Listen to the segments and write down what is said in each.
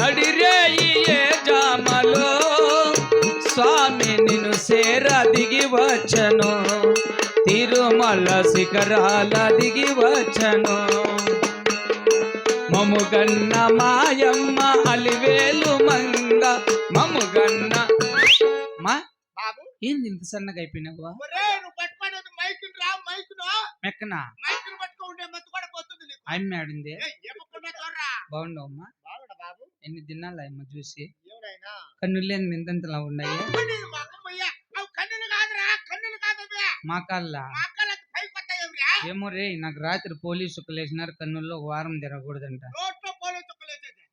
నడిరేయే జామలో. స్వామి నిన్ను సేర దిగి వచ్చను. తిరుమల శిఖరాల దిగి వచ్చను. మముగన్న మాయమ్మ అలివేలు మంగ మముగన్న. మా? ఏంది ఇంత సన్నగా అయిపోయినావు మెక్కనా? అమ్మాడింది. బాగుండవమ్మా. ఎన్ని దినాలు అమ్మ చూసి? కన్నులేని ఇంతంతలా ఉన్నాయి? మా కాళ్ళ? ఏమో రే నాకు రాత్రి పోలీసు లేచినారు కన్నుల్లో వారం తిరగకూడదంట.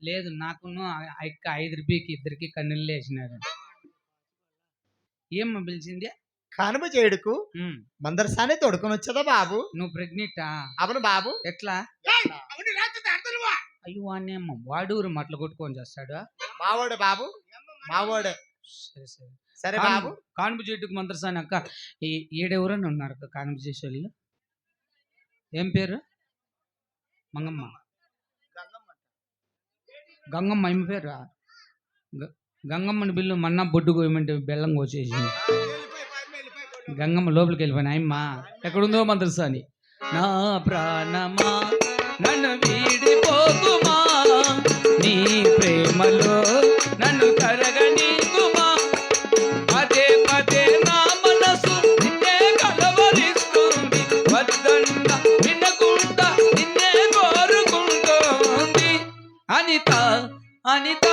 లేదు నాకును యొక్క ఐదు రూపాయకి ఇద్దరికి కన్నులు వేసినారు. ఏమ్మా పిలిచింది? కనుమ ఉమ్, మందరసానే తొడుకొని వచ్చదా బాబు? నువ్వు ప్రెగ్నెంటా? అవును బాబు. ఎట్లా? అయ్యో వాడినేమో వాడూరు మట్ల కొట్టుకొని చేస్తాడు? మావాడు బాబు. మావాడు. సరే సరే. సరే బాబు. కానుపు చెట్టుకు మంత్రసాని అక్క ఏడెవరని ఉన్నారు అక్క కానుపు చేసే వాళ్ళు ఏం పేరు? మంగమ్మ. గంగమ్మ ఏమి పేరు గంగమ్మని బిల్లు మన్నా బొడ్డు కోయమంటే బెల్లం కోసేసింది. గంగమ్మ లోపలికి వెళ్ళిపోయిన అయ్యమ్మ ఎక్కడుందో మంత్రసాని? నా ప్రాణమా? నన్ను వీడిపోకుమా నీ ప్రేమలో నన్ను కరగనీకుమా పదే పదే నా మనసు నిన్నే కలవరిస్తుంది. వద్దన్న వినకుండా నిన్నే కోరుకుంటోంది. అనిత అనిత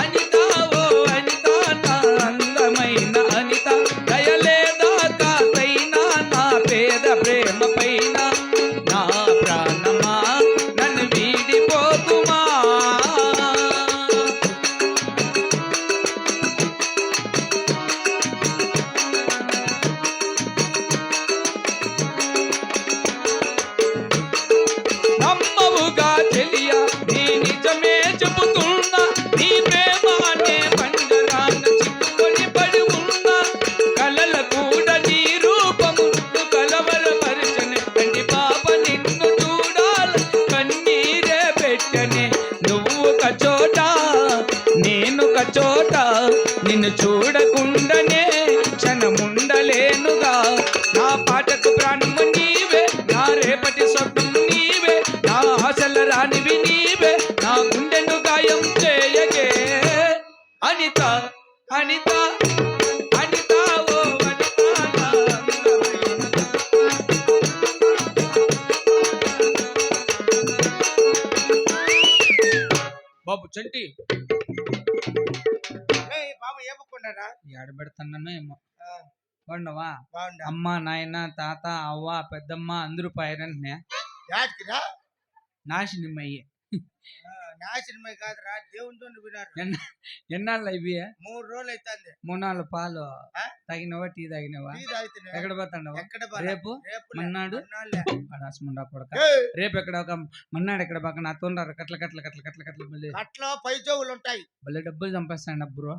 అనిత ఓ అనిత నా అందమైన అనిత. దయలేదా కాతైనా నా పేద ప్రేమ పైన నిన్ను చూడకుండానే క్షణముండలేనుగా. నా పాటకు ప్రాణము నీవే నా రేపటి స్వప్నం నీవే నా ఆశల రానివి నీవే నా గుండెను గాయం చేయగే. అనిత అనిత అనిత ఓ బాబు చంటి. బాబు ఏమనుకున్నారా ఏడబెడుతున్నాను ఏమో. అమ్మ నాయన తాత అవ్వ పెద్దమ్మ అందరూ పైరంటే యాటికిరా? నాశనం అయ్యే నాశనమే కాదురా దేవునితో వినారు ఎన్నాళ్ళు ఇవి? మూడు రోజులు అవుతుంది మూనాళ్ళు పాలు ఆ? తాగినవా టీ తాగినవా? ఎక్కడ పోతాండవా? రేపు? మన్నాడు? రాసముండా కొడక. రేపు ఎక్కడ ఒక మన్నాడు ఎక్కడ బాక నా తోండారు కట్ల కట్ల కట్ల కట్ల కట్ల మళ్ళీ అట్లా పై చెవులు ఉంటాయి భలే డబ్బులు చంపేస్తాండి బ్రో.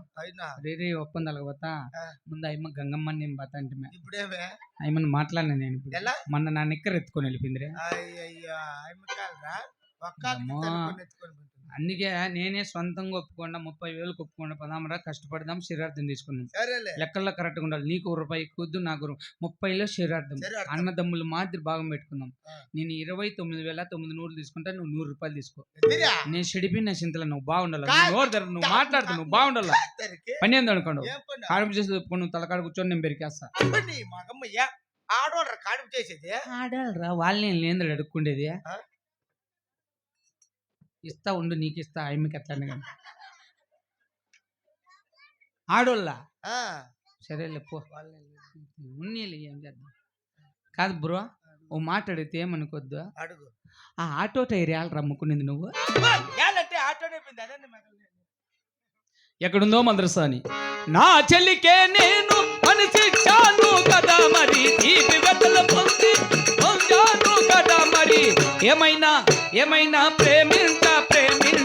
రేరే ఒప్పందాలకు పోతా. ముందు అయ్యమ్మ గంగమ్మ నేను పోతా అంటే ఇప్పుడేమే? అయ్యమ్మని మాట్లాడినా నేను ఇప్పుడు. మొన్న నా నిక్కర ఎత్తుకొని వెళ్ళిపోయింది అయ్యయ్యా అమ్మకాలరా ఒక్క. అందుకే నేనే సొంతంగా ఒప్పుకుండా ముప్పై వేలకు ఒప్పుకుండా పదామరా కష్టపడదాం శరీరార్థం తీసుకుందాం. లెక్కల్లో కరెక్ట్గా ఉండాలి. నీకు ఒక రూపాయి కొద్దు నాకు ముప్పైలో శరీరార్థం. అన్నదమ్ములు మాదిరి భాగం పెట్టుకుందాం. నేను ఇరవై తొమ్మిది వేల తొమ్మిది నూరు తీసుకుంటా నువ్వు నూరు రూపాయలు తీసుకో? నేను చెడిపోయిన చింతలో నువ్వు బాగుండాలి. నోరు తెరవద్దు, నువ్వు మాట్లాడుతు నువ్వు బాగుండాలి. పని ఏంది అనుకోండు? కాడుపు చేసి ఒప్పుకొని నువ్వు తలకాడ కూర్చొని నేను పెరికేస్తా. పని మగమ్మయ్య. ఆడోళ్ళ కాడుపు చేసేది? ఆడాలరా వాళ్ళని నేను అడుక్కుండేది? ఇస్తా ఉండు నీకు ఇస్తా ఆయమ్మకి ఎట్లా కానీ ఆడోళ్ళ? ఆ, సరేలే పో. ఉన్నీలే ఏం చేద్దాం? కాదు బ్రో ఓ మాట అడిగితే ఏమనుకోద్దు? అడుగు. ఆ ఆటో టైర్ ఏళ్ళ రమ్ముకునేది నువ్వు. ఎక్కడుందో మద్రసా అని నా చెల్లికే నేను మనసిచ్చాను కదా మరి తీపి వెతల పొంది పొందాను కదా మరి. ఏమైనా ఏమైనా ప్రేమించ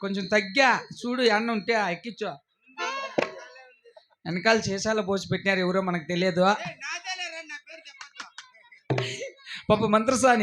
కొంచెం తగ్గా. చూడు అన్న ఉంటే ఎక్కించు. వెనకాల చేసాల పోసి పెట్టినారు ఎవరో మనకు తెలియదు. పాప మంత్రసాని.